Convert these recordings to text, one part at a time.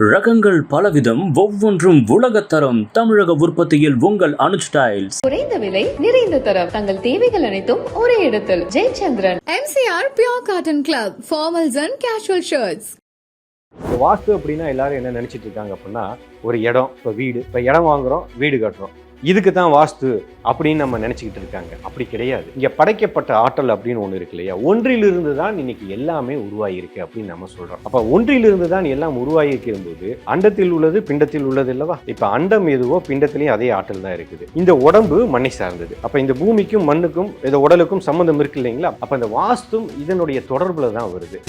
ரகங்கள் பலவிதம் ஒவ்வொன்றும் உலகத்தரம் தமிழக உற்பத்தியில் உங்கள் அனுஜ் டைல்ஸ். குறைந்த விலை நிறைந்த தரம். தங்கள் தேவைகள் அனைத்தும் ஒரே இடத்தில். Jayachandran. MCR Pure Cotton Club, formals and casual shirts. இப்போ வாஸ்து அப்படின்னா எல்லாரும் என்ன நினைச்சிட்டு இருக்காங்க அப்படின்னா ஒரு இடம் இப்போ வீடு இப்போ இடம் வாங்குறோம் வீடு கட்டுறோம். இதுக்கு தான் வாஸ்து அப்படின்னு நம்ம நினச்சிக்கிட்டு இருக்காங்க. அப்படி கிடையாது. இங்கே படைக்கப்பட்ட ஆற்றல் அப்படின்னு ஒன்று இருக்கு இல்லையா? ஒன்றிலிருந்து தான் இன்னைக்கு எல்லாமே உருவாகியிருக்கு அப்படின்னு நம்ம சொல்கிறோம் அப்போ ஒன்றிலிருந்து தான் எல்லாம் உருவாகியிருக்கும் போது அண்டத்தில் உள்ளது பிண்டத்தில் உள்ளது இல்லவா? இப்போ அண்டம் எதுவோ பிண்டத்திலையும் அதே ஆற்றல் தான் இருக்குது. இந்த உடம்பு மண்ணை சார்ந்தது. அப்போ இந்த பூமிக்கும் மண்ணுக்கும் இந்த உடலுக்கும் சம்மந்தம் இருக்கு இல்லைங்களா? அப்போ இந்த வாஸ்தும் இதனுடைய தொடர்பில் தான் வருது.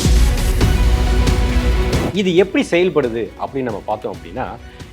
இது எப்படி செயல்படுது அப்படின்னு நம்ம பார்த்தோம் அப்படின்னா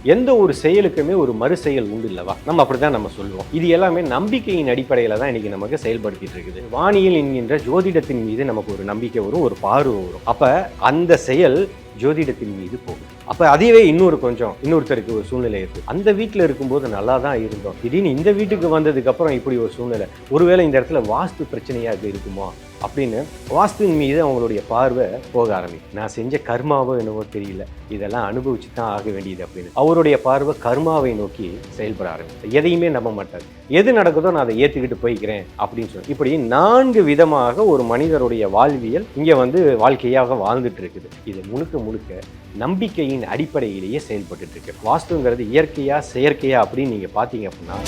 எந்த ஒரு செயலுக்குமே ஒரு மறு செயல் உண்டு இல்லவா? நம்ம அப்படிதான் நம்ம சொல்லுவோம். இது எல்லாமே நம்பிக்கையின் அடிப்படையில தான் இன்னைக்கு நமக்கு செயல்படுத்திட்டு இருக்குது. வானியல் என்கின்ற ஜோதிடத்தின் மீது நமக்கு ஒரு நம்பிக்கை வரும் ஒரு பார்வை வரும். அப்ப அந்த செயல் ஜோதிடத்தின் மீது போகும். அப்ப அதுவே இன்னொரு கொஞ்சம் இன்னொருத்தருக்கு ஒரு சூழ்நிலை இருக்கு. அந்த வீட்டில் இருக்கும்போது நல்லா தான் இருந்தோம். திடீர்னு இந்த வீட்டுக்கு வந்ததுக்கு அப்புறம் இப்படி ஒரு சூழ்நிலை. ஒருவேளை இந்த இடத்துல வாஸ்து பிரச்சனையாக இருக்குமா? அப்படின்னு வாஸ்துவின் மீது அவங்களுடைய பார்வை போக ஆரம்பிக்கும் நான் செஞ்ச கர்மாவோ என்னவோ தெரியல. இதெல்லாம் அனுபவிச்சு தான் ஆக வேண்டியது அப்படின்னு. அவருடைய பார்வை கர்மாவை நோக்கி செயல்பட ஆரம்பிச்சு. எதையுமே நம்ப மாட்டார். எது நடக்குதோ நான் அதை ஏற்றுக்கிட்டு போய்க்கிறேன் அப்படின்னு சொல்லி. இப்படி நான்கு விதமாக ஒரு மனிதருடைய வாழ்வியல் இங்கே வந்து வாழ்க்கையாக வாழ்ந்துட்டு இருக்குது இது முழுக்க முழுக்க நம்பிக்கையின் அடிப்படையிலேயே செயல்பட்டு இருக்கு வாஸ்துங்கிறது இயற்கையா செயற்கையா அப்படின்னு நீங்கள் பார்த்தீங்க அப்படின்னா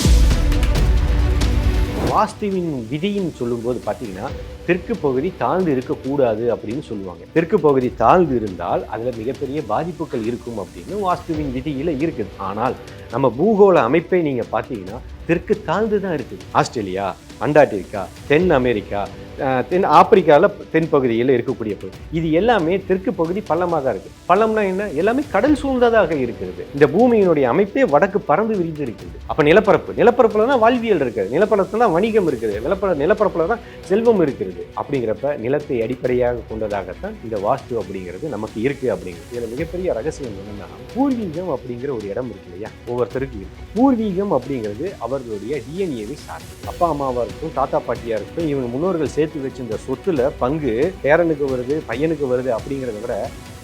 வாஸ்துவின் விதின்னு சொல்லும்போது பார்த்தீங்கன்னா தெற்கு பகுதி தாழ்ந்து இருக்கக்கூடாது அப்படின்னு சொல்லுவாங்க. தெற்கு பகுதி தாழ்ந்து இருந்தால் அதில் மிகப்பெரிய பாதிப்புகள் இருக்கும் அப்படின்னு வாஸ்துவின் விதியில் இருக்குது. ஆனால் நம்ம பூகோள அமைப்பை நீங்கள் பார்த்தீங்கன்னா தெற்கு தாழ்ந்து தான் இருக்குது. ஆஸ்திரேலியா அண்டார்டிகா தென் அமெரிக்கா தென் ஆப்பிரிக்காவில் தென் பகுதியில் இருக்கக்கூடிய பகுதி. இது எல்லாமே தெற்கு பகுதி பள்ளமாக தான் இருக்குது பள்ளம்னா என்ன? எல்லாமே கடல் சூழ்ந்ததாக இருக்கிறது. இந்த பூமியினுடைய அமைப்பே வடக்கு பறந்து விரிந்து இருக்கிறது. அப்போ நிலப்பரப்பு. நிலப்பரப்பில் தான் வாழ்வியல் இருக்குது. நிலப்பரப்பில் தான் வணிகம் இருக்குது. நிலப்பர நிலப்பரப்பில் தான் செல்வம் இருக்கிறது அப்படிங்கிறப்ப நிலத்தை அடிப்படையாக கொண்டதாகத்தான் இந்த வாஸ்து அப்படிங்கிறது நமக்கு இருக்குது அப்படிங்கிறது. இதில் மிகப்பெரிய ரகசியம் என்னென்னா பூர்வீகம் அப்படிங்கிற ஒரு இடம் இருக்கு இல்லையா? ஒவ்வொருத்தருக்கு இருக்கு. பூர்வீகம் அப்படிங்கிறது அவர்களுடைய டிஎன்ஏவை சார்ந்தது. அப்பா அம்மாவாக இருக்கட்டும் தாத்தா பாட்டியாக இருக்கட்டும் இவங்க முன்னோர்கள் சேர்த்து வச்சிருந்த சொத்துல பங்கு பேரனுக்கு வருது பையனுக்கு வருது அப்படிங்கிறத விட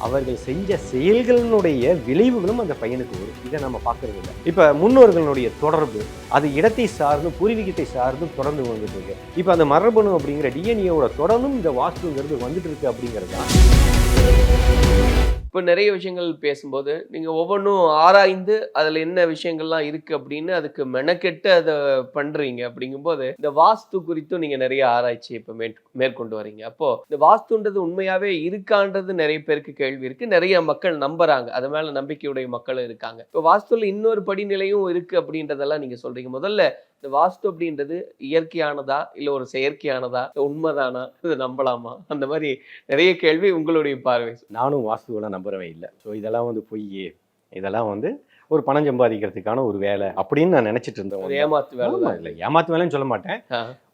அவர்கள் செஞ்ச செயல்களினுடைய விளைவுகளும் அந்த பையனுக்கு வரும். இதை நம்ம பார்க்கறது இல்லை. இப்போ முன்னோர்களுடைய தொடர்பு அது இடத்தை சார்ந்தும் பூர்வீகத்தை சார்ந்தும் தொடர்ந்து வந்துட்டு இருக்கு. இப்போ அந்த மரபணு அப்படிங்கிற டிஎன்ஏவோட தொடர்ந்தும் இந்த வாஸ்துங்கிறது வந்துட்டு இருக்கு அப்படிங்கிறது தான். இப்போ நிறைய விஷயங்கள் பேசும்போது நீங்கள் ஒவ்வொன்றும் ஆராய்ந்து அதில் என்ன விஷயங்கள்லாம் இருக்குது அப்படின்னு அதுக்கு மெனக்கெட்டு அதை பண்ணுறீங்க அப்படிங்கும்போது இந்த வாஸ்து குறித்தும் நீங்கள் நிறைய ஆராய்ச்சி இப்போ மேற் மேற்கொண்டு வரீங்க. அப்போது இந்த வாஸ்துன்றது உண்மையாகவே இருக்கான்றது நிறைய பேருக்கு கேள்வி இருக்குது நிறைய மக்கள் நம்புகிறாங்க அது மேலே நம்பிக்கையுடைய மக்களும் இருக்காங்க. இப்போ வாஸ்துவில் இன்னொரு படிநிலையும் இருக்குது அப்படின்றதெல்லாம் நீங்கள் சொல்கிறீங்க முதல்ல இந்த வாஸ்து அப்படின்றது இயற்கையானதா இல்லை ஒரு செயற்கையானதா? உண்மைதானா? இதை நம்பலாமா? அந்த மாதிரி நிறைய கேள்வி உங்களுடைய பார்வை. நானும் வாஸ்துவெல்லாம் நம்புறவன் இல்லை. ஸோ இதெல்லாம் வந்து பொய். இதெல்லாம் வந்து ஒரு பணம் சம்பாதிக்கிறதுக்கான ஒரு வேலை அப்படின்னு நான் நினைச்சிட்டு இருந்தேன். ஏமாத்து வேலை இல்லை. ஏமாத்து வேலைன்னு சொல்ல மாட்டேன்.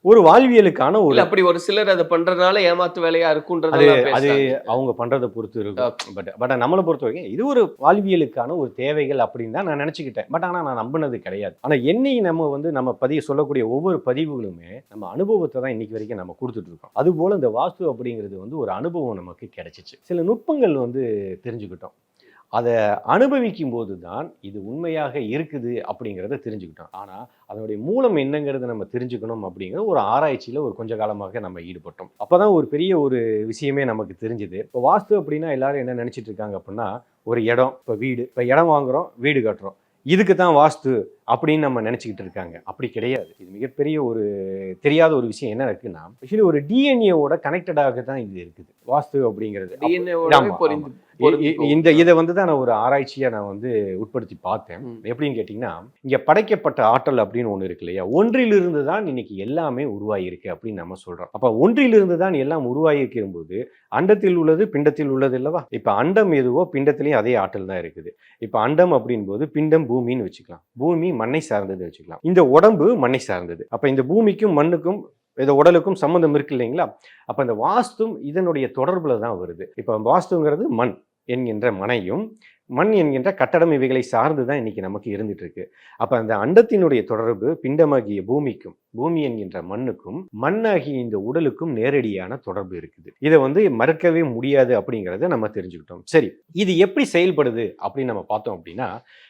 ஒரு வாழ்வியலுக்கான ஒரு அப்படி ஒரு சிலர் அதை பண்றதுனால ஏமாத்து வேலையா அது இருக்குன்றதெல்லாம் அது. அவங்க பண்றதை பொறுத்து இருக்கும். பட் பட் நம்மளை பொறுத்த வரைக்கும் இது ஒரு வாழ்வியலுக்கான ஒரு தேவைகள் அப்படின்னு தான் நான் நினச்சிக்கிட்டேன். பட் ஆனால் நான் நம்பினது கிடையாது. ஆனால் என்னை நம்ம வந்து நம்ம பதிவு சொல்லக்கூடிய ஒவ்வொரு பதிவுகளுமே நம்ம அனுபவத்தை தான் இன்னைக்கு வரைக்கும் நம்ம கொடுத்துட்டு இருக்கோம். அதுபோல் இந்த வாஸ்து அப்படிங்கிறது வந்து ஒரு அனுபவம் நமக்கு கிடைச்சிச்சு. சில நுட்பங்கள் வந்து தெரிஞ்சுக்கிட்டோம். அதை அனுபவிக்கும் போது தான் இது உண்மையாக இருக்குது அப்படிங்கிறத தெரிஞ்சுக்கிட்டோம். ஆனால் அதனுடைய மூலம் என்னங்கிறத நம்ம தெரிஞ்சுக்கணும் அப்படிங்கிற ஒரு ஆராய்ச்சியில் ஒரு கொஞ்ச காலமாக நம்ம ஈடுபட்டோம். அப்போ தான் ஒரு பெரிய ஒரு விஷயமே நமக்கு தெரிஞ்சுது. இப்போ வாஸ்து அப்படின்னா எல்லாரும் என்ன நினச்சிட்டு இருக்காங்க அப்படின்னா ஒரு இடம் இப்போ வீடு இப்போ இடம் வாங்குகிறோம் வீடு கட்டுறோம். இதுக்கு தான் வாஸ்து அப்படின்னு நம்ம நினச்சிக்கிட்டு இருக்காங்க. அப்படி கிடையாது. இது மிகப்பெரிய ஒரு தெரியாத ஒரு விஷயம் என்ன இருக்குன்னா ஆக்சுவலி ஒரு டிஎன்ஏவோட கனெக்டடாக தான் இது இருக்குது. வாஸ்து அப்படிங்கிறது. இந்த இதை வந்து தான் நான் ஒரு ஆராய்ச்சியாக நான் வந்து உட்படுத்தி பார்த்தேன். எப்படின்னு கேட்டிங்கன்னா இங்கே படைக்கப்பட்ட ஆற்றல் அப்படின்னு ஒன்று இருக்கு இல்லையா? ஒன்றிலிருந்து தான் இன்னைக்கு எல்லாமே உருவாகியிருக்கு அப்படின்னு நம்ம சொல்கிறோம் அப்போ ஒன்றிலிருந்து தான் எல்லாம் உருவாகியிருக்கும் போது அண்டத்தில் உள்ளது பிண்டத்தில் உள்ளது இல்லவா? இப்போ அண்டம் எதுவோ பிண்டத்திலையும் அதே ஆற்றல் தான் இருக்குது. இப்போ அண்டம் அப்படின் போது பிண்டம் பூமின்னு வச்சுக்கலாம். பூமி மண்ணை சார்ந்தது வச்சுக்கலாம். இந்த உடம்பு மண்ணை சார்ந்தது. அப்போ இந்த பூமிக்கும் மண்ணுக்கும் இந்த உடலுக்கும் சம்மந்தம் இருக்கு இல்லைங்களா? அப்போ இந்த வாஸ்தும் இதனுடைய தொடர்புல தான் வருது. இப்போ வாஸ்துங்கிறது மண் என்கின்ற மனையும் மண் என்கின்ற கட்டடம் இவைகளை சார்ந்து தான் இன்றைக்கி நமக்கு இருந்துட்டு இருக்கு அந்த அண்டத்தினுடைய தொடர்பு பிண்டமாகிய பூமிக்கும் பூமி என்கின்ற மண்ணுக்கும் மண்ணாகிய இந்த உடலுக்கும் நேரடியான தொடர்பு இருக்குது. இதை வந்து மறுக்கவே முடியாது அப்படிங்கிறத நம்ம தெரிஞ்சுக்கிட்டோம். சரி இது எப்படி செயல்படுது அப்படின்னு நம்ம பார்த்தோம் அப்படின்னா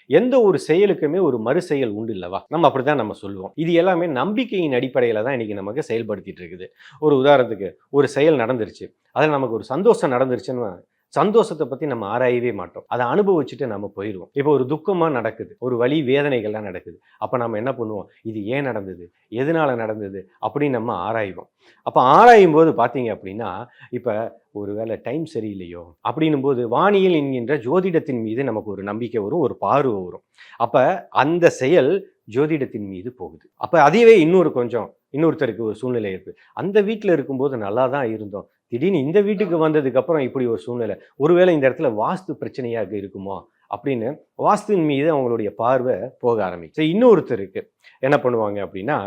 எந்த ஒரு செயலுக்குமே ஒரு மறு செயல் உண்டு இல்லவா? நம்ம அப்படிதான் நம்ம சொல்லுவோம். இது எல்லாமே நம்பிக்கையின் அடிப்படையில் தான் இன்னைக்கு நமக்கு செயல்படுத்திட்டு இருக்குது ஒரு உதாரணத்துக்கு ஒரு செயல் நடந்துருச்சு. அதில் நமக்கு ஒரு சந்தோஷம் நடந்துருச்சுன்னு சந்தோஷத்தை பத்தி நம்ம ஆராயவே மாட்டோம். அதை அனுபவிச்சுட்டு நம்ம போயிடுவோம் இப்போ ஒரு துக்கமா நடக்குது. ஒரு வழி வேதனைகள்லாம் நடக்குது. அப்ப நம்ம என்ன பண்ணுவோம்? இது ஏன் நடந்தது? எதனால நடந்தது? அப்படின்னு நம்ம ஆராய்வோம். அப்ப ஆராயும் போது பாத்தீங்க அப்படின்னா இப்ப ஒருவேளை டைம் சரியில்லையோ? அப்படின்னும் போது வானியல் என்கின்ற ஜோதிடத்தின் மீது நமக்கு ஒரு நம்பிக்கை வரும் ஒரு பார்வை வரும். அப்ப அந்த செயல் ஜோதிடத்தின் மீது போகுது. அப்ப அதுவே இன்னொரு கொஞ்சம் இன்னொருத்தருக்கு ஒரு சூழ்நிலை இருக்குது அந்த வீட்டில் இருக்கும்போது நல்லா தான் இருந்தோம். திடீர்னு இந்த வீட்டுக்கு வந்ததுக்கப்புறம் இப்படி ஒரு சூழ்நிலை. ஒருவேளை இந்த இடத்துல வாஸ்து பிரச்சனையாக இருக்குமோ? அப்படின்னு வாஸ்துவின் மீது அவங்களுடைய பார்வை போக ஆரம்பிச்சு இன்னொருத்தருக்கு என்ன பண்ணுவாங்க அப்படின்னா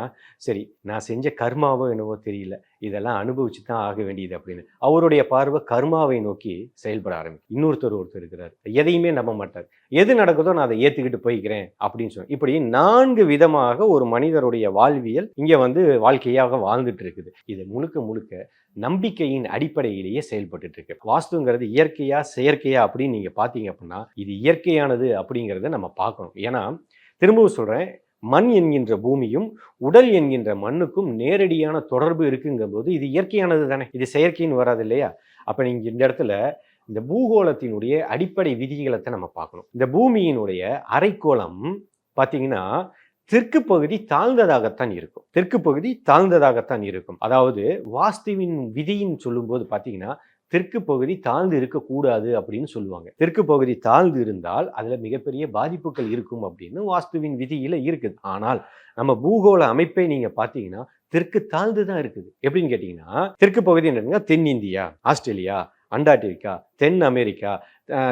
சரி நான் செஞ்ச கர்மாவோ என்னவோ தெரியல இதெல்லாம் அனுபவிச்சு தான் ஆக வேண்டியது அப்படின்னு. அவருடைய பார்வை கர்மாவை நோக்கி செயல்பட ஆரம்பிக்கும் இன்னொருத்தர் ஒருத்தர் இருக்கிறார். எதையுமே நம்ப மாட்டார். எது நடக்குதோ நான் அதை ஏற்றுக்கிட்டு போய்க்கிறேன் அப்படின்னு சொல்லி இப்படி நான்கு விதமாக ஒரு மனிதருடைய வாழ்வியல் இங்கே வந்து வாழ்க்கையாக வாழ்ந்துட்டு இருக்குது. இது முழுக்க முழுக்க நம்பிக்கையின் அடிப்படையிலேயே செயல்பட்டு இருக்கு. வாஸ்துங்கிறது இயற்கையா செயற்கையா அப்படின்னு நீங்க பார்த்தீங்க அப்படின்னா இது இயற்கையானது அப்படிங்கிறத நம்ம பார்க்கணும். ஏன்னா திரும்பவும் சொல்கிறேன் மண் என்கின்ற பூமியும் உடல் என்கின்ற மண்ணுக்கும் நேரடியான தொடர்பு இருக்குங்கும்போது இது இயற்கையானது தானே. இது செயற்கைன்னு வராது இல்லையா? அப்போ நீங்கள் இந்த இடத்துல இந்த பூகோளத்தினுடைய அடிப்படை விதிகளை நம்ம பார்க்கணும். இந்த பூமியினுடைய அரைக்கோளம் பார்த்தீங்கன்னா தெற்கு பகுதி தாழ்ந்ததாகத்தான் இருக்கும். தெற்கு பகுதி தாழ்ந்ததாகத்தான் இருக்கும். அதாவது வாஸ்துவின் விதியின் சொல்லும்போது பார்த்தீங்கன்னா தெற்கு பகுதி தாழ்ந்து இருக்கக்கூடாது அப்படின்னு சொல்லுவாங்க. தெற்கு பகுதி தாழ்ந்து இருந்தால் அதில் மிகப்பெரிய பாதிப்புகள் இருக்கும் அப்படின்னு வாஸ்துவின் விதியில் இருக்குது. ஆனால் நம்ம பூகோள அமைப்பை நீங்கள் பார்த்தீங்கன்னா தெற்கு தாழ்ந்து தான் இருக்குது. எப்படின்னு கேட்டிங்கன்னா தெற்கு பகுதி என்னன்னா தென்னிந்தியா ஆஸ்திரேலியா அண்டார்டிகா தென் அமெரிக்கா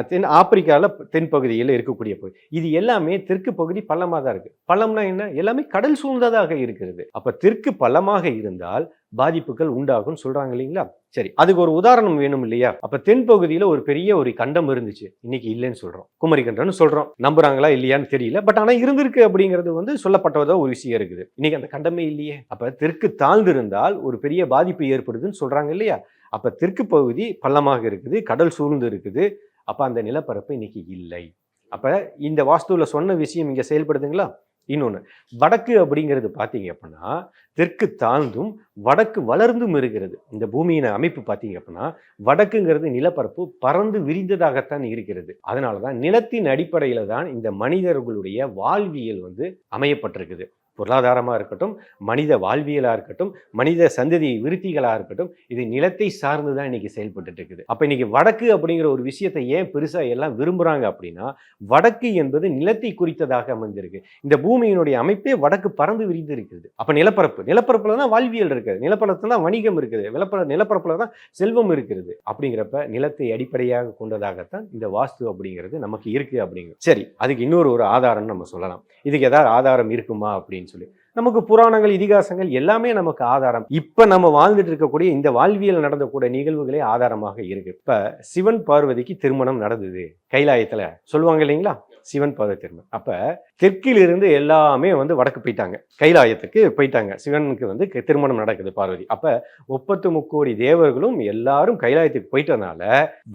தென் ஆப்பிரிக்காவில் தென் பகுதியில் இருக்கக்கூடிய பகுதி. இது எல்லாமே தெற்கு பகுதி பள்ளமாக தான் இருக்குது பள்ளம்னா என்ன? எல்லாமே கடல் சூழ்ந்ததாக இருக்கிறது. அப்போ தெற்கு பள்ளமாக இருந்தால் பாதிப்புகள் உண்டாகும் சொல்றாங்க இல்லைங்களா? சரி அதுக்கு ஒரு உதாரணம் வேணும் இல்லையா? அப்ப தென்பகுதியில ஒரு பெரிய ஒரு கண்டம் இருந்துச்சு. இன்னைக்கு இல்லைன்னு சொல்றோம். குமரி கண்டம்னு சொல்றோம். நம்புறாங்களா இல்லையான்னு தெரியல. பட் ஆனா இருந்திருக்கு அப்படிங்கிறது வந்து சொல்லப்பட்டதா ஒரு விஷயம் இருக்குது. இன்னைக்கு அந்த கண்டமே இல்லையே. அப்ப தெற்கு தாழ்ந்து இருந்தால் ஒரு பெரிய பாதிப்பு ஏற்படுதுன்னு சொல்றாங்க இல்லையா? அப்ப தெற்கு பகுதி பள்ளமாக இருக்குது கடல் சூழ்ந்து இருக்குது. அப்ப அந்த நிலப்பரப்பு இன்னைக்கு இல்லை. அப்ப இந்த வாஸ்துவில் சொன்ன விஷயம் இங்க செயல்படுதுங்களா? இன்னொன்று வடக்கு அப்படிங்கிறது பார்த்தீங்க அப்படின்னா தெற்கு தாழ்ந்தும் வடக்கு வளர்ந்தும் இருக்கிறது. இந்த பூமியின் அமைப்பு பார்த்தீங்க அப்படின்னா வடக்குங்கிறது நிலப்பரப்பு பறந்து விரிந்ததாகத்தான் இருக்கிறது. அதனால தான் நிலத்தின் அடிப்படையில் தான் இந்த மனிதர்களுடைய வாழ்வியல் வந்து அமையப்பட்டிருக்குது. பொருளாதாரமாக இருக்கட்டும் மனித வாழ்வியலாக இருக்கட்டும் மனித சந்ததி விருத்திகளாக இருக்கட்டும் இது நிலத்தை சார்ந்து தான் இன்றைக்கி செயல்பட்டு இருக்குது. அப்போ இன்றைக்கி வடக்கு அப்படிங்கிற ஒரு விஷயத்தை ஏன் பெருசாக எல்லாம் விரும்புகிறாங்க அப்படின்னா வடக்கு என்பது நிலத்தை குறித்ததாக அமைந்திருக்கு. இந்த பூமியினுடைய அமைப்பே வடக்கு பறந்து விரிந்து இருக்குது. அப்போ நிலப்பரப்பு நிலப்பரப்பில் தான் வாழ்வியல் இருக்குது. நிலப்பரப்பில் தான் வணிகம் இருக்குது. நிலப்பர நிலப்பரப்பில் தான் செல்வம் இருக்கிறது அப்படிங்கிறப்ப நிலத்தை அடிப்படையாக கொண்டதாகத்தான் இந்த வாஸ்து அப்படிங்கிறது நமக்கு இருக்குது அப்படிங்கிறது. சரி அதுக்கு இன்னொரு ஒரு ஆதாரம்னு நம்ம சொல்லலாம். இதுக்கு ஏதாவது ஆதாரம் இருக்குமா அப்படின்னு சொல்லி. நமக்கு புராணங்கள் இதிகாசங்கள் எல்லாமே நமக்கு ஆதாரம். இப்ப நம்ம வாழ்ந்துட்டு இருக்கக்கூடிய இந்த வாழ்வியல் நடந்தக்கூடிய நிகழ்வுகளே ஆதாரமாக இருக்கு. இப்ப சிவன் பார்வதிக்கு திருமணம் நடந்தது. கைலாயத்துல சொல்லுவாங்க இல்லைங்களா? சிவன் பார்வதி திருமணம். அப்ப தெற்கிலிருந்து எல்லாமே வந்து வடக்கு போயிட்டாங்க. கைலாயத்துக்கு போயிட்டாங்க. சிவனுக்கு வந்து திருமணம் நடக்குது பார்வதி. அப்போ முப்பத்து முக்கோடி தேவர்களும் எல்லாரும் கைலாயத்துக்கு போயிட்டனால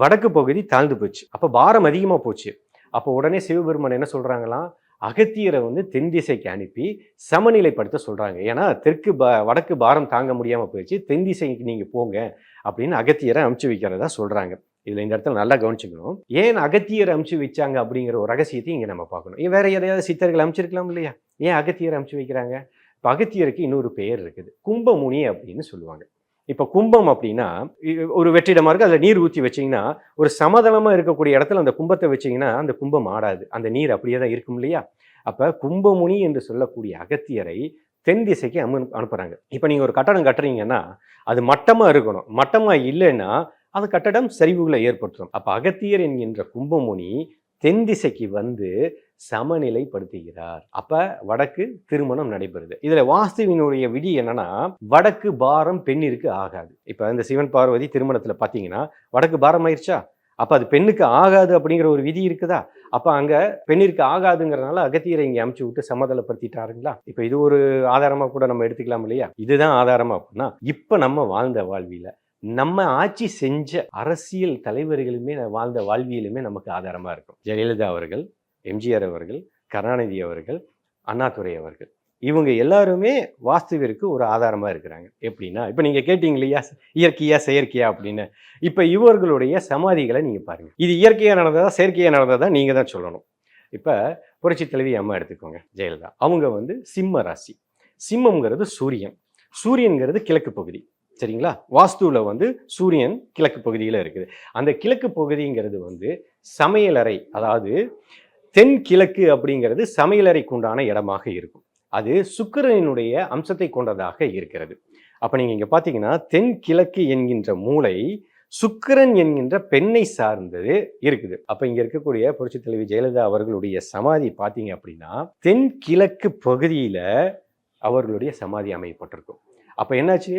வடக்கு பகுதி தாழ்ந்து போச்சு. அப்போ பாரம் அதிகமாக போச்சு. அப்போ உடனே சிவபெருமான் என்ன சொல்றாங்களாம்? அகத்தியரை வந்து தென் திசைக்கு அனுப்பி சமநிலைப்படுத்த சொல்கிறாங்க ஏன்னா தெற்கு பா வடக்கு பாரம் தாங்க முடியாமல் போயிடுச்சு. தென் திசைக்கு நீங்கள் போங்க அப்படின்னு அகத்தியரை அமுச்சு வைக்கிறதா சொல்கிறாங்க இதில் இந்த இடத்துல நல்லா கவனிச்சுக்கணும். ஏன் அகத்தியரை அமுச்சு வச்சாங்க அப்படிங்கிற ஒரு ரகசியத்தை இங்கே நம்ம பார்க்கணும். ஏன் வேற எதையாவது சித்தர்கள் அமுச்சிருக்கலாம் இல்லையா? ஏன் அகத்தியரை அமுச்சு வைக்கிறாங்க? இப்போ அகத்தியருக்கு இன்னொரு பெயர் இருக்குது. கும்பமுனி அப்படின்னு சொல்லுவாங்க. இப்போ கும்பம் அப்படின்னா ஒரு வெற்றிடமாக இருக்குது அதில் நீர் ஊற்றி வச்சீங்கன்னா ஒரு சமதளமாக இருக்கக்கூடிய இடத்துல அந்த கும்பத்தை வச்சீங்கன்னா அந்த கும்பம் ஆடாது. அந்த நீர் அப்படியே தான் இருக்கும் இல்லையா? அப்போ கும்பமுனி என்று சொல்லக்கூடிய அகத்தியரை தென் திசைக்கு அமு அனுப்புகிறாங்க இப்போ நீங்கள் ஒரு கட்டடம் கட்டுறீங்கன்னா அது மட்டமாக இருக்கணும். மட்டமாக இல்லைன்னா அந்த கட்டடம் சரிவுகளை ஏற்படுத்தும் அப்போ அகத்தியர் என்கின்ற கும்பமுனி தென் திசைக்கு வந்து சமநிலைப்படுத்துகிறார். அப்ப வடக்கு திருமணம் நடைபெறுது. இதுல வாஸ்துவினுடைய விதி என்னன்னா வடக்கு பாரம் பெண்ணிற்கு ஆகாது. இப்ப இந்த சிவன் பார்வதி திருமணத்துல பாத்தீங்கன்னா வடக்கு பாரம் ஆயிடுச்சா அப்போ அது பெண்ணுக்கு ஆகாது அப்படிங்கிற ஒரு விதி இருக்குதா? அப்போ அங்கே பெண்ணிற்கு ஆகாதுங்கிறனால அகத்தியரை இங்கே அமுச்சு விட்டு சமதளப்படுத்திட்டாருங்களா? இப்போ இது ஒரு ஆதாரமாக கூட நம்ம எடுத்துக்கலாம் இல்லையா? இதுதான் ஆதாரமா அப்படின்னா இப்போ நம்ம வாழ்ந்த வாழ்வியல நம்ம ஆட்சி செஞ்ச அரசியல் தலைவர்களுமே வாழ்ந்த வாழ்வியலுமே நமக்கு ஆதாரமா இருக்கும். ஜெயலலிதா அவர்கள் எம்ஜிஆர் அவர்கள் கருணாநிதி அவர்கள் அண்ணாதுரை அவர்கள். இவங்க எல்லாருமே வாஸ்துவிற்கு ஒரு ஆதாரமாக இருக்கிறாங்க. எப்படின்னா இப்போ நீங்கள் கேட்டீங்க இல்லையா இயற்கையா செயற்கையா அப்படின்னு. இப்போ இவர்களுடைய சமாதிகளை நீங்கள் பாருங்கள் இது இயற்கையாக நடந்ததா செயற்கையாக நடந்ததா நீங்கள் தான் சொல்லணும். இப்போ புரட்சி தலைவி அம்மா எடுத்துக்கோங்க ஜெயலலிதா. அவங்க வந்து சிம்ம ராசி. சிம்மம்ங்கிறது சூரியன். சூரியன்கிறது கிழக்கு பகுதி. சரிங்களா? வாஸ்துவில் வந்து சூரியன் கிழக்கு பகுதியில் இருக்குது. அந்த கிழக்கு பகுதிங்கிறது வந்து சமையலறை அதாவது தென்கிழக்கு அப்படிங்கிறது சமையலறைக்கு உண்டான இடமாக இருக்கும். அது சுக்கிரனினுடைய அம்சத்தை கொண்டதாக இருக்கிறது. அப்போ நீங்கள் இங்கே பார்த்தீங்கன்னா தென்கிழக்கு என்கின்ற மூளை சுக்கிரன் என்கின்ற பெண்ணை சார்ந்தது இருக்குது. அப்போ இங்கே இருக்கக்கூடிய புரட்சி தலைவி ஜெயலலிதா அவர்களுடைய சமாதி பார்த்தீங்க அப்படின்னா தென்கிழக்கு பகுதியில் அவர்களுடைய சமாதி அமையப்பட்டிருக்கும். அப்போ என்னாச்சு?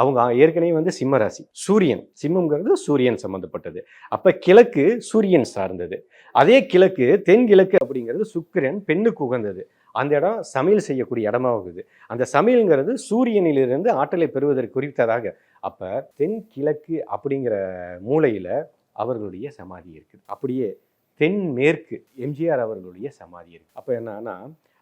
அவங்க ஏற்கனவே வந்து சிம்ம ராசி சூரியன். சிம்மம்ங்கிறது சூரியன் சம்மந்தப்பட்டது அப்போ கிழக்கு சூரியன் சார்ந்தது. அதே கிழக்கு தென்கிழக்கு அப்படிங்கிறது சுக்கிரன் பெண்ணுக்கு உகந்தது. அந்த இடம் சமையல் செய்யக்கூடிய இடமாகுது அந்த சமையல்ங்கிறது சூரியனிலிருந்து ஆற்றலை பெறுவதற்கு குறித்ததாக. அப்போ தென்கிழக்கு அப்படிங்கிற மூலையில் அவர்களுடைய சமாதி இருக்குது. அப்படியே தென்மேற்கு எம்ஜிஆர் அவர்களுடைய சமாதி இருக்குது அப்போ என்னன்னா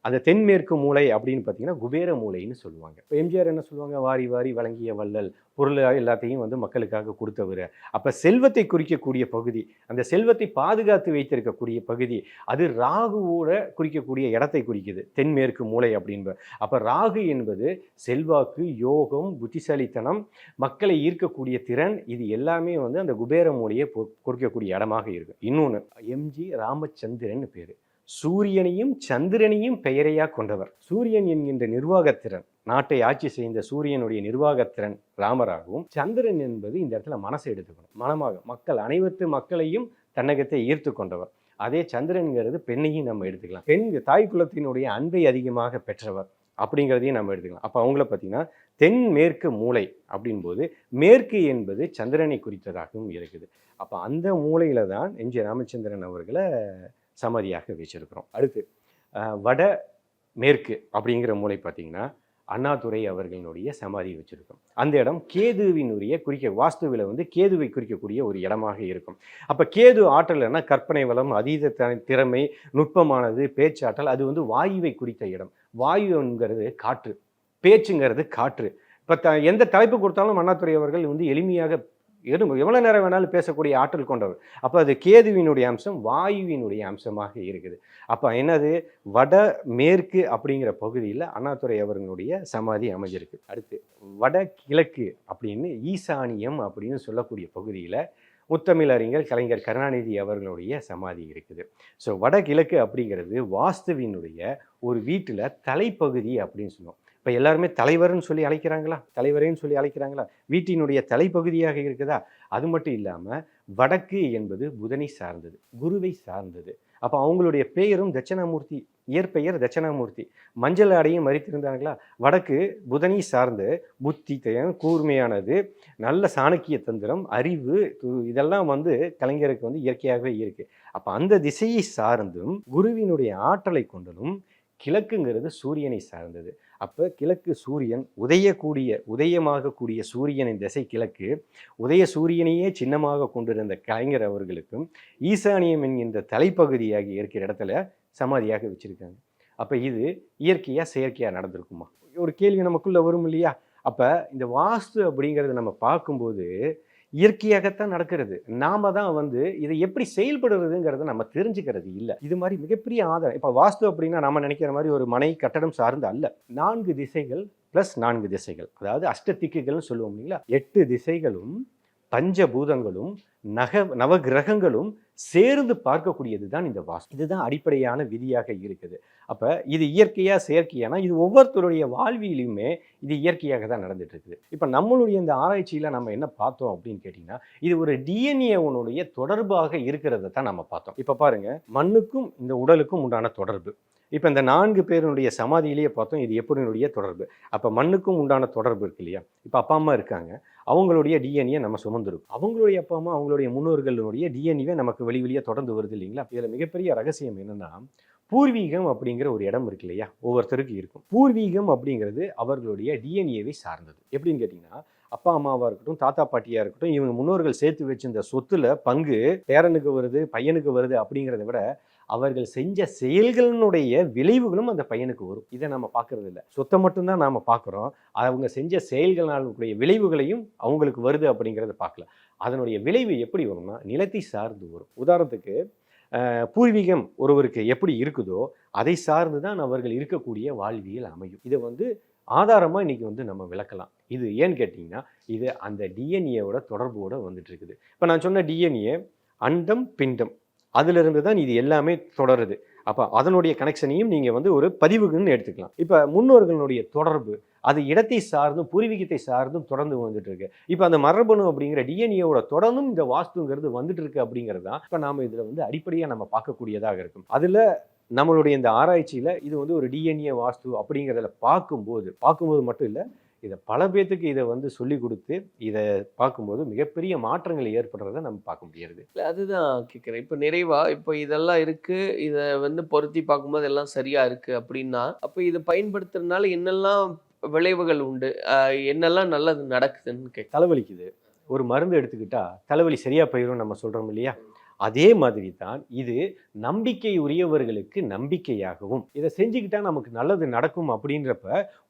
அந்த தென்மேற்கு மூலை அப்படின்னு பார்த்தீங்கன்னா குபேர மூலைன்னு சொல்லுவாங்க. இப்போ எம்ஜிஆர் என்ன சொல்லுவாங்க? வாரி வாரி வழங்கிய வள்ளல் பொருள் எல்லாத்தையும் வந்து மக்களுக்காக கொடுத்தவர். அப்போ செல்வத்தை குறிக்கக்கூடிய பகுதி அந்த செல்வத்தை பாதுகாத்து வைத்திருக்கக்கூடிய பகுதி அது ராகுவோட குறிக்கக்கூடிய இடத்தை குறிக்குது தென்மேற்கு மூலை அப்படின்ப. அப்போ ராகு என்பது செல்வாக்கு யோகம் புத்திசாலித்தனம் மக்களை ஈர்க்கக்கூடிய திறன் இது எல்லாமே வந்து அந்த குபேர மூலையை பொ- குறிக்கக்கூடிய இடமாக இருக்கும் இன்னொன்று எம்ஜி ராமச்சந்திரன் பேர். சூரியனையும் சந்திரனையும் பெயரையாக கொண்டவர். சூரியன் என்கின்ற நிர்வாகத்திறன் நாட்டை ஆட்சி செய்த சூரியனுடைய நிர்வாகத்திறன் ராமராகவும் சந்திரன் என்பது இந்த இடத்துல மனசை எடுத்துக்கணும். மனமாக மக்கள் அனைவத்து மக்களையும் தன்னகத்தை ஈர்த்து கொண்டவர். அதே சந்திரன்கிறது பெண்ணையும் நம்ம எடுத்துக்கலாம். பெண் தாய் குலத்தினுடைய அன்பை அதிகமாக பெற்றவர் அப்படிங்கிறதையும் நம்ம எடுத்துக்கலாம். அப்போ அவங்கள பார்த்தீங்கன்னா தென் மேற்கு மூலை அப்படின்போது மேற்கு என்பது சந்திரனை குறித்ததாகவும் இருக்குது. அப்போ அந்த மூளையில் தான் எம். ஜி. ராமச்சந்திரன் அவர்களை சமாதியாக வச்சிருக்கிறோம் அடுத்து வட மேற்கு அப்படிங்கிற மூலை பார்த்தீங்கன்னா அண்ணாதுரை அவர்களுடைய சமாதி வச்சிருக்கோம். அந்த இடம் கேதுவினுடைய குறிக்க வாஸ்துவில் வந்து கேதுவை குறிக்கக்கூடிய ஒரு இடமாக இருக்கும். அப்போ கேது ஆற்றல்னா கற்பனை வளம் அதீத திறமை நுட்பமானது பேச்சாற்றல் அது வந்து வாயுவை குறித்த இடம். வாயுங்கிறது காற்று பேச்சுங்கிறது காற்று. இப்போ த எந்த தலைப்பு கொடுத்தாலும் அண்ணாதுரை அவர்கள் வந்து எளிமையாக எடு எவ்வளோ நேரம் வேணாலும் பேசக்கூடிய ஆற்றல் கொண்டவர். அப்போ அது கேதுவினுடைய அம்சம் வாயுவினுடைய அம்சமாக இருக்குது. அப்போ என்னது? வட மேற்கு அப்படிங்கிற பகுதியில் அண்ணாதுரை அவர்களுடைய சமாதி அமைஞ்சிருக்கு. அடுத்து வட கிழக்கு அப்படின்னு ஈசானியம் அப்படின்னு சொல்லக்கூடிய பகுதியில் முத்தமிழ் அறிஞர் கலைஞர் கருணாநிதி அவர்களுடைய சமாதி இருக்குது. ஸோ வடகிழக்கு அப்படிங்கிறது வாஸ்துவினுடைய ஒரு வீட்டில் தலைப்பகுதி அப்படின்னு சொல்லுவோம். இப்போ எல்லாருமே தலைவர்னு சொல்லி அழைக்கிறாங்களா? தலைவரேன்னு சொல்லி அழைக்கிறாங்களா? வீட்டினுடைய தலைப்பகுதியாக இருக்குதா? அது மட்டும் இல்லாமல் வடக்கு என்பது புதனை சார்ந்தது குருவை சார்ந்தது. அப்போ அவங்களுடைய பெயரும் தட்சிணாமூர்த்தி இயற்பெயர் தட்சிணாமூர்த்தி. மஞ்சள் ஆடையும் மறித்திருந்தாங்களா வடக்கு புதனை சார்ந்து புத்தி கூர்மையானது நல்ல சாணக்கிய தந்திரம் அறிவு து- இதெல்லாம் வந்து கலைஞருக்கு வந்து இயற்கையாகவே இருக்கு. அப்போ அந்த திசையை சார்ந்தும் குருவினுடைய ஆற்றலை கொண்டதும் கிழக்குங்கிறது சூரியனை சார்ந்தது. அப்போ கிழக்கு சூரியன் உதயக்கூடிய உதயமாகக்கூடிய சூரியனின் திசை கிழக்கு. உதய சூரியனையே சின்னமாக கொண்டிருந்த கலைஞர் அவர்களுக்கும் ஈசானியம் என்கின்ற தலைப்பகுதியாகி இருக்கிற இடத்துல சமாதியாக வச்சிருக்காங்க. அப்போ இது இயற்கையாக செயற்கையாக நடந்திருக்குமா? ஒரு கேள்வி நமக்குள்ளே வரும் இல்லையா? அப்போ இந்த வாஸ்து அப்படிங்கிறத நம்ம பார்க்கும்போது இயற்கையாகத்தான் நடக்கிறது. நாம தான் வந்து இதை எப்படி செயல்படுறதுங்கிறத நம்ம தெரிஞ்சுக்கிறது இல்லை. இது மாதிரி மிகப்பெரிய ஆதாரம். இப்போ வாஸ்து அப்படின்னா நம்ம நினைக்கிற மாதிரி ஒரு மனை கட்டடம் சார்ந்து அல்ல. நான்கு திசைகள் ப்ளஸ் நான்கு திசைகள். அதாவது அஷ்ட திக்குகள்னு சொல்லுவோம் இல்லைங்களா? எட்டு திசைகளும் பஞ்சபூதங்களும் நக நவகிரகங்களும் சேர்ந்து பார்க்கக்கூடியது தான் இந்த வாஸ்து இதுதான் அடிப்படையான விதியாக இருக்குது. அப்போ இது இயற்கையாக செயற்கையானா இது ஒவ்வொருத்தருடைய வாழ்வியலுமே இது இயற்கையாக தான் நடந்துட்டு இருக்குது இப்போ நம்மளுடைய இந்த ஆராய்ச்சியில் நம்ம என்ன பார்த்தோம் அப்படின்னு கேட்டிங்கன்னா இது ஒரு டிஎன்ஏவனுடைய தொடர்பாக இருக்கிறத தான் நம்ம பார்த்தோம். இப்போ பாருங்கள் மண்ணுக்கும் இந்த உடலுக்கும் உண்டான தொடர்பு. இப்போ இந்த நான்கு பேருடைய சமாதியிலேயே பார்த்தோம் இது எப்படினுடைய தொடர்பு. அப்போ மண்ணுக்கும் உண்டான தொடர்பு இருக்கு இல்லையா? இப்போ அப்பா அம்மா இருக்காங்க. அவங்களுடைய டிஎன்ஏ நம்ம சுமந்துருக்கும். அவங்களுடைய அப்பா அம்மா அவங்களுடைய முன்னோர்களுடைய டிஎன்ஏ நமக்கு வெளி வெளியே தொடர்ந்து வருது இல்லைங்களா? இதில் மிகப்பெரிய ரகசியம் என்னன்னா பூர்வீகம் அப்படிங்கிற ஒரு இடம் இருக்கு இல்லையா? ஒவ்வொருத்தருக்கு இருக்கும். பூர்வீகம் அப்படிங்கிறது அவர்களுடைய டிஎன்ஏவை சார்ந்தது. எப்படின்னு கேட்டிங்கன்னா அப்பா அம்மாவாக இருக்கட்டும் தாத்தா பாட்டியாக இருக்கட்டும் இவங்க முன்னோர்கள் சேர்த்து வச்சிருந்த சொத்துல பங்கு பேரனுக்கு வருது பையனுக்கு வருது அப்படிங்கிறத விட அவர்கள் செஞ்ச செயல்களினுடைய விளைவுகளும் அந்த பையனுக்கு வரும். இதை நம்ம பார்க்கறது இல்லை சொத்தை மட்டும்தான் நாம் பார்க்குறோம். அவங்க செஞ்ச செயல்களினுடைய விளைவுகளையும் அவங்களுக்கு வருது அப்படிங்கிறத பார்க்கல. அதனுடைய விளைவு எப்படி வரும்னா நிலத்தை சார்ந்து வரும். உதாரணத்துக்கு பூர்வீகம் ஒருவருக்கு எப்படி இருக்குதோ அதை சார்ந்து தான் அவர்கள் இருக்கக்கூடிய வாழ்வியல் அமையும். இதை வந்து ஆதாரமாக இன்றைக்கி வந்து நம்ம விளக்கலாம். இது ஏன்னு கேட்டிங்கன்னா இது அந்த டிஎன்ஏவோட தொடர்போடு வந்துட்டுருக்குது இப்போ நான் சொன்ன டிஎன்ஏ அண்டம் பிண்டம். அதிலிருந்து தான் இது எல்லாமே தொடருது. அப்போ அதனுடைய கனெக்ஷனையும் நீங்கள் வந்து ஒரு பதிவுக்குன்னு எடுத்துக்கலாம். இப்போ முன்னோர்களுடைய தொடர்பு அது இடத்தை சார்ந்தும் பூர்வீகத்தை சார்ந்தும் தொடர்ந்து வந்துட்டு இருக்கு இப்போ அந்த மரபணு அப்படிங்கிற டிஎன்ஏவோட தொடர்ந்தும் இந்த வாஸ்துங்கிறது வந்துட்டு இருக்கு அப்படிங்கிறது தான் இப்போ நாம் இதில் வந்து அடிப்படையாக நம்ம பார்க்கக்கூடியதாக இருக்கும். அதில் நம்மளுடைய இந்த ஆராய்ச்சியில் இது வந்து ஒரு டிஎன்ஏ வாஸ்து அப்படிங்கிறதுல பார்க்கும்போது பார்க்கும்போது மட்டும் இல்லை இதை பல பேர்த்துக்கு இதை வந்து சொல்லி கொடுத்து இதை பார்க்கும்போது மிகப்பெரிய மாற்றங்கள் ஏற்படுறதை நம்ம பார்க்க முடியாது இல்ல அதுதான் கேட்குறேன் இப்போ நிறைவா இப்போ இதெல்லாம் இருக்கு. இதை வந்து பொருத்தி பார்க்கும்போது எல்லாம் சரியா இருக்கு அப்படின்னா அப்போ இதை பயன்படுத்துறதுனால என்னெல்லாம் விளைவுகள் உண்டு? என்னெல்லாம் நல்லது நடக்குதுன்னு கேட்க தலைவலிக்குது. ஒரு மருந்து எடுத்துக்கிட்டா தலைவலி சரியா போயிடும் நம்ம சொல்றோம் இல்லையா? அதே மாதிரி தான் இது நம்பிக்கை உரியவர்களுக்கு நம்பிக்கையாகவும். இதை செஞ்சுக்கிட்டா நமக்கு நல்லது நடக்கும் அப்படின்றப்ப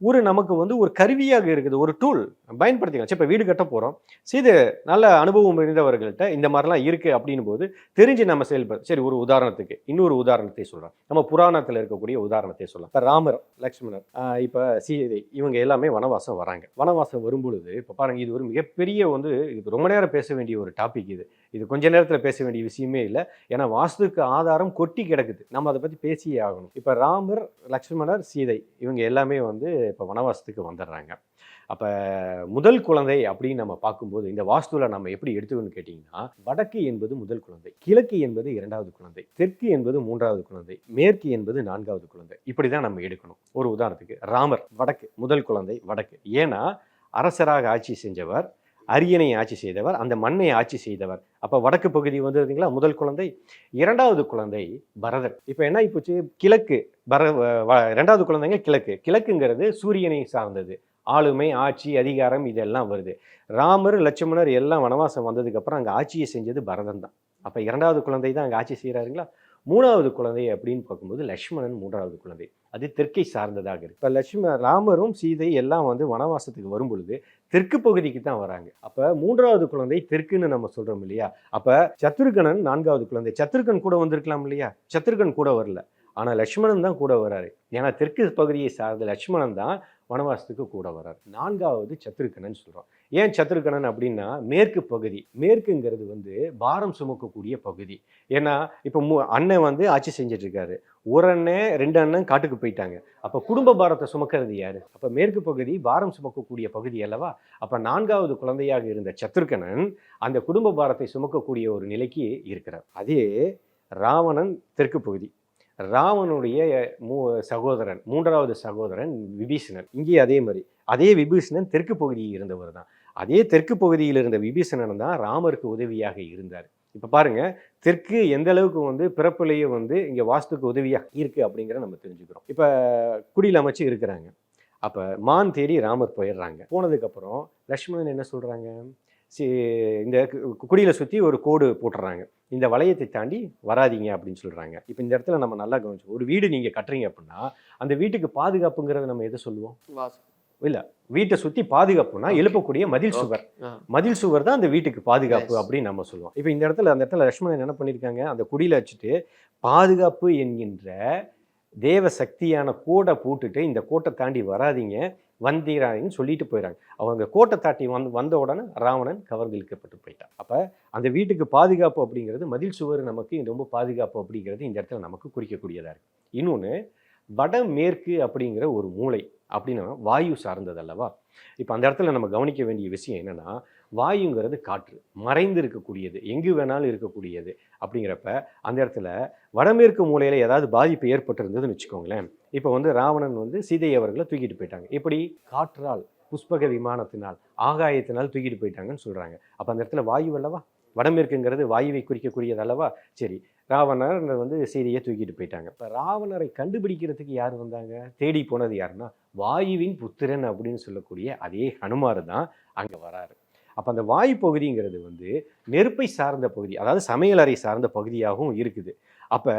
ஒரு நமக்கு வந்து ஒரு கருவியாக இருக்குது ஒரு டூல் பயன்படுத்திக்கலாம். சரி இப்போ வீடு கட்ட போகிறோம் சீது நல்ல அனுபவம் இருந்தவர்கள்ட்ட இந்த மாதிரிலாம் இருக்குது அப்படின்னு போது தெரிஞ்சு நம்ம செயல்பட சரி ஒரு உதாரணத்துக்கு இன்னொரு உதாரணத்தை சொல்கிறோம் நம்ம புராணத்தில் இருக்கக்கூடிய உதாரணத்தை சொல்லலாம் இப்போ ராமர் லக்ஷ்மணர் இப்போ சீதை இவங்க எல்லாமே வனவாசம் வராங்க. வனவாசம் வரும்பொழுது இப்போ பாருங்கள் இது ஒரு மிகப்பெரிய வந்து இது ரொம்ப நேரம் பேச வேண்டிய ஒரு டாபிக் இது. இது கொஞ்ச நேரத்தில் பேச வேண்டிய விஷயம் இல்லை. ஏன்னா வாஸ்துக்கு ஆதாரம் கொட்டி கிடக்குது. நம்ம அதை பற்றி பேசியே ஆகணும். இப்போ ராமர் லக்ஷ்மணர் சீதை இவங்க எல்லாமே வந்து இப்போ வனவாசத்துக்கு வந்துடுறாங்க. அப்போ முதல் குழந்தை அப்படின்னு நம்ம பார்க்கும்போது இந்த வாஸ்துவில் நம்ம எப்படி எடுத்துக்கணும்னு கேட்டிங்கன்னா வடக்கு என்பது முதல் குழந்தை கிழக்கு என்பது இரண்டாவது குழந்தை தெற்கு என்பது மூன்றாவது குழந்தை மேற்கு என்பது நான்காவது குழந்தை. இப்படி தான் நம்ம எடுக்கணும். ஒரு உதாரணத்துக்கு ராமர் வடக்கு முதல் குழந்தை வடக்கு. ஏன்னா அரசராக ஆட்சி செஞ்சவர் அரியணை ஆட்சி செய்தவர் அந்த மண்ணை ஆட்சி செய்தவர். அப்போ வடக்கு பகுதி வந்துருந்தீங்களா முதல் குழந்தை இரண்டாவது குழந்தை பரதர். இப்போ என்ன ஆயிப்போச்சு கிழக்கு பர வ- வ- இரண்டாவது குழந்தைங்க கிழக்கு. கிழக்குங்கிறது சூரியனை சார்ந்தது. ஆளுமை ஆட்சி அதிகாரம் இதெல்லாம் வருது. ராமர் லட்சுமணர் எல்லாம் வனவாசம் வந்ததுக்கப்புறம் அங்கே ஆட்சியை செஞ்சது பரதன் தான். அப்போ இரண்டாவது குழந்தை தான் அங்கே ஆட்சி செய்கிறாருங்களா மூணாவது குழந்தை அப்படின்னு பார்க்கும்போது லக்ஷ்மணன் மூன்றாவது குழந்தை. அது தெற்கை சார்ந்ததாக இருக்கு. இப்போ லட்சுமண ராமரும் சீதை எல்லாம் வந்து வனவாசத்துக்கு வரும் பொழுது தெற்கு பகுதிக்கு தான் வராங்க. அப்போ மூன்றாவது குழந்தை தெற்குன்னு நம்ம சொல்றோம் இல்லையா? அப்போ சத்ருகணன் நான்காவது குழந்தை. சத்ருகன் கூட வந்திருக்கலாம் இல்லையா? சத்ருகன் கூட வரல. ஆனால் லக்ஷ்மணன் தான் கூட வராரு. ஏன்னா தெற்கு பகுதியை சார்ந்த லட்சுமணன் தான் வனவாசத்துக்கு கூட வரார். நான்காவது சத்ருக்கணன் சொல்கிறோம் ஏன் சத்ருக்கணன் அப்படின்னா மேற்கு பகுதி மேற்குங்கிறது வந்து பாரம் சுமக்கக்கூடிய பகுதி. ஏன்னா இப்போ மு அண்ணன் வந்து ஆட்சி செஞ்சிட்ருக்காரு. ஒரு அண்ணன் ரெண்டு அண்ணன் காட்டுக்கு போயிட்டாங்க. அப்போ குடும்ப பாரத்தை சுமக்கிறது யார்? அப்போ மேற்கு பகுதி பாரம் சுமக்கக்கூடிய பகுதி அல்லவா? அப்போ நான்காவது குழந்தையாக இருந்த சத்ருக்கணன் அந்த குடும்ப பாரத்தை சுமக்கக்கூடிய ஒரு நிலைக்கு இருக்கிறார். அதே ராவணன் தெற்கு பகுதி. ராவனுடைய மூ சகோதரன் மூன்றாவது சகோதரன் விபீஷணன். இங்கே அதே மாதிரி. அதே விபீஷணன் தெற்கு பகுதியில் இருந்தவர் தான். அதே தெற்கு பகுதியில் இருந்த விபீஷணன் தான் ராமருக்கு உதவியாக இருந்தார். இப்போ பாருங்கள் தெற்கு எந்த அளவுக்கு வந்து பிறப்புலேயே வந்து இங்கே வாஸ்துக்கு உதவியாக இருக்குது அப்படிங்கிற நம்ம தெரிஞ்சுக்கிறோம். இப்போ குடியில் அமைச்சு இருக்கிறாங்க. அப்போ மான் தேடி ராமர் போயிடுறாங்க. போனதுக்கப்புறம் லக்ஷ்மணன் என்ன சொல்கிறாங்க சி இந்த குடியில சுற்றி ஒரு கோடு போட்டுறாங்க. இந்த வளையத்தை தாண்டி வராதீங்க அப்படின்னு சொல்கிறாங்க இப்போ இந்த இடத்துல நம்ம நல்லா கவனிச்சோம் ஒரு வீடு நீங்கள் கட்டுறீங்க அப்படின்னா அந்த வீட்டுக்கு பாதுகாப்புங்கிறத நம்ம எதை சொல்லுவோம்? வாசு வீட்டை சுற்றி பாதுகாப்புனா எழுப்பக்கூடிய மதில் சுவர். மதில் சுவர் தான் அந்த வீட்டுக்கு பாதுகாப்பு. அப்படின்னு நம்ம சொல்லுவோம். இப்போ இந்த இடத்துல அந்த இடத்துல லக்ஷ்மணன் என்ன பண்ணியிருக்காங்க அந்த குடியில வச்சுட்டு பாதுகாப்பு என்கின்ற தேவ சக்தியான கோடை போட்டுட்டு இந்த கோட்டை தாண்டி வராதீங்க. வந்தீராயின்னு சொல்லிட்டு போயிடறாங்க அவங்க கோட்டை தாட்டி வந்து வந்த உடனே ராவணன் கவர்ந்து இழுக்கப்பட்டு போயிட்டான். அப்போ அந்த வீட்டுக்கு பாதுகாப்பு அப்படிங்கிறது மதில் சுவர் நமக்கு ரொம்ப பாதுகாப்பு அப்படிங்கிறது இந்த இடத்துல நமக்கு குறிக்கக்கூடியதாக இருக்குது இன்னொன்று வடமேற்கு அப்படிங்கிற ஒரு மூளை அப்படின்னா வாயு சார்ந்தது அல்லவா? இப்போ அந்த இடத்துல நம்ம கவனிக்க வேண்டிய விஷயம் என்னென்னா வாயுங்கிறது காற்று மறைந்து இருக்கக்கூடியது எங்கு வேணாலும் இருக்கக்கூடியது அப்படிங்கிறப்ப அந்த இடத்துல வடமேற்கு மூலையில் ஏதாவது பாதிப்பு ஏற்பட்டிருந்ததுன்னு வச்சுக்கோங்களேன். இப்போ வந்து ராவணன் வந்து சீதை அவர்களை தூக்கிட்டு போயிட்டாங்க. எப்படி காற்றால் புஷ்பக விமானத்தினால் ஆகாயத்தினால் தூக்கிட்டு போயிட்டாங்கன்னு சொல்கிறாங்க அப்போ அந்த இடத்துல வாயு அல்லவா? வடமேற்குங்கிறது வாயுவை குறிக்கக்கூடியது அல்லவா? சரி ராவணர் வந்து சீதையை தூக்கிட்டு போயிட்டாங்க. இப்போ ராவணரை கண்டுபிடிக்கிறதுக்கு யார் வந்தாங்க? தேடி போனது யாருன்னா வாயுவின் புத்திரன் அப்படின்னு சொல்லக்கூடிய அதே ஹனுமார் தான் அங்கே வராரு. அப்போ அந்த வாயு பகுதிங்கிறது வந்து நெருப்பை சார்ந்த பகுதி அதாவது சமையலறை சார்ந்த பகுதியாகவும் இருக்குது. அப்போ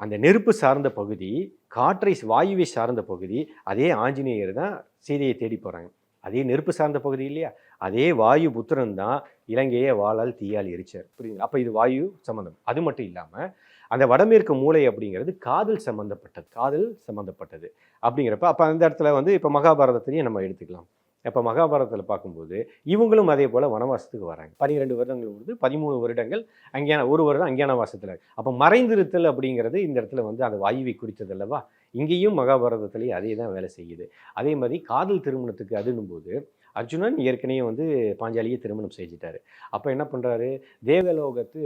அந்த நெருப்பு சார்ந்த பகுதி காற்றை வாயுவை சார்ந்த பகுதி அதே ஆஞ்சநேயர் தான் சீதையை தேடி போகிறாங்க அதே நெருப்பு சார்ந்த பகுதி இல்லையா? அதே வாயு புத்திரன் தான் இலங்கையை வாழால் தீயால் எரிச்சார். புரியுது அப்போ இது வாயு சம்மந்தம் அது மட்டும் இல்லாமல் அந்த வடமேற்கு மூளை அப்படிங்கிறது காதல் சம்மந்தப்பட்டது காதல் சம்மந்தப்பட்டது அப்படிங்கிறப்ப அப்போ அந்த இடத்துல வந்து இப்போ மகாபாரதத்திலையும் நம்ம எடுத்துக்கலாம். இப்போ மகாபாரதத்தில் பார்க்கும்போது இவங்களும் அதே போல் வனவாசத்துக்கு வராங்க. பன்னிரெண்டு வருடங்கள் வந்து பதிமூணு வருடங்கள் அங்கேயான ஒரு வருடம் அங்கேயான வாசத்தில். அப்போ மறைந்திருத்தல் அப்படிங்கிறது இந்த இடத்துல வந்து அந்த வாயுவை குறித்தது அல்லவா? இங்கேயும் மகாபாரதத்துலேயும் அதே தான் வேலை செய்யுது. அதே மாதிரி காதல் திருமணத்துக்கு அதுன்னும் போது அர்ஜுனன் ஏற்கனவே வந்து பாஞ்சாலியை திருமணம் செஞ்சிட்டாரு. அப்போ என்ன பண்ணுறாரு தேவலோகத்து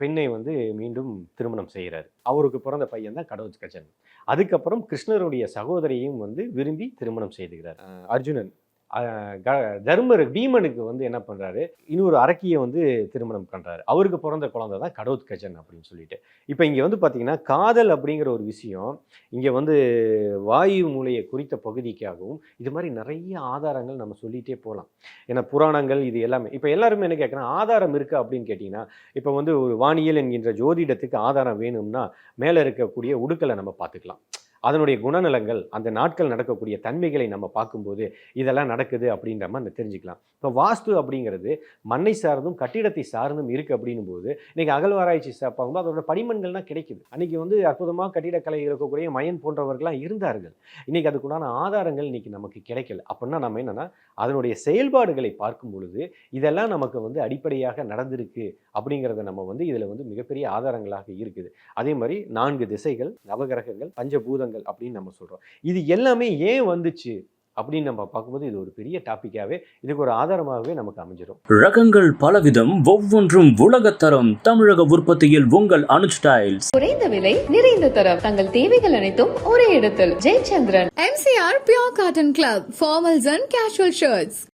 பெண்ணை வந்து மீண்டும் திருமணம் செய்கிறாரு அவருக்கு பிறந்த பையன் தான் கடவுத்கஜன் அதுக்கப்புறம் கிருஷ்ணருடைய சகோதரியையும் வந்து விரும்பி திருமணம் செய்துகிறார். அர்ஜுனன். தர்மர் பீமனுக்கு வந்து என்ன பண்ணுறாரு இன்னொரு அரக்கியை வந்து திருமணம் பண்ணுறாரு அவருக்கு பிறந்த குழந்தை தான் கடவுத்கஜன் அப்படின்னு சொல்லிட்டு. இப்போ இங்கே வந்து பார்த்திங்கன்னா காதல் அப்படிங்கிற ஒரு விஷயம் இங்கே வந்து வாயு மூலையை குறித்த பகுதிக்காகவும் இது மாதிரி நிறைய ஆதாரங்கள் நம்ம சொல்லிகிட்டே போகலாம். ஏன்னா புராணங்கள் இது எல்லாமே இப்போ எல்லாருமே என்ன கேட்குறேன் ஆதாரம் இருக்கா அப்படின்னு கேட்டிங்கன்னா இப்போ வந்து ஒரு வானியல் என்கின்ற ஜோதிடத்துக்கு ஆதாரம் வேணும்னா மேலே இருக்கக்கூடிய உடுக்கலை நம்ம பார்த்துக்கலாம். அதனுடைய குணநலங்கள் அந்த நாட்கள் நடக்கக்கூடிய தன்மைகளை நம்ம பார்க்கும்போது இதெல்லாம் நடக்குது அப்படின்ற மாதிரி தெரிஞ்சுக்கலாம். இப்போ வாஸ்து அப்படிங்கிறது மண்ணை சார்ந்தும் கட்டிடத்தை சார்ந்தும் இருக்குது அப்படின்னும் போது இன்றைக்கி அகழ்வாராய்ச்சி பார்க்கும்போது அதோட படிமண்கள்லாம் கிடைக்குது. அன்றைக்கி வந்து அற்புதமாக கட்டிடக்கலை இருக்கக்கூடிய மயன் போன்றவர்கள்லாம் இருந்தார்கள். இன்றைக்கி அதுக்குண்டான ஆதாரங்கள் இன்றைக்கி நமக்கு கிடைக்கல. அப்படின்னா நம்ம என்னென்னா அதனுடைய செயல்பாடுகளை பார்க்கும் பொழுது இதெல்லாம் நமக்கு வந்து அடிப்படையாக நடந்திருக்கு அப்படிங்கிறத நம்ம வந்து இதில் வந்து மிகப்பெரிய ஆதாரங்களாக இருக்குது. அதே மாதிரி நான்கு திசைகள் நவகிரகங்கள் பஞ்சபூதங்கள் அப்படின்னு நம்ம சொல்கிறோம் இது எல்லாமே ஏன் வந்துச்சு? அப்படின்னு நம்ம பார்க்கும்போது இது ஒரு பெரிய டாப்பிக்காகவே இதுக்கு ஒரு ஆதாரமாகவே நமக்கு அமைஞ்சிடும் ரகங்கள் பலவிதம் ஒவ்வொன்றும் உலகத்தரம் தமிழக உற்பத்தியில் உங்கள் அனுஜ் டைல்ஸ். குறைந்த விலை நிறைந்த தரம். தங்கள் தேவைகள் அனைத்தும் ஒரே இடத்தில். Jayachandran. MCR Pure Cotton Club, formals and casual shirts.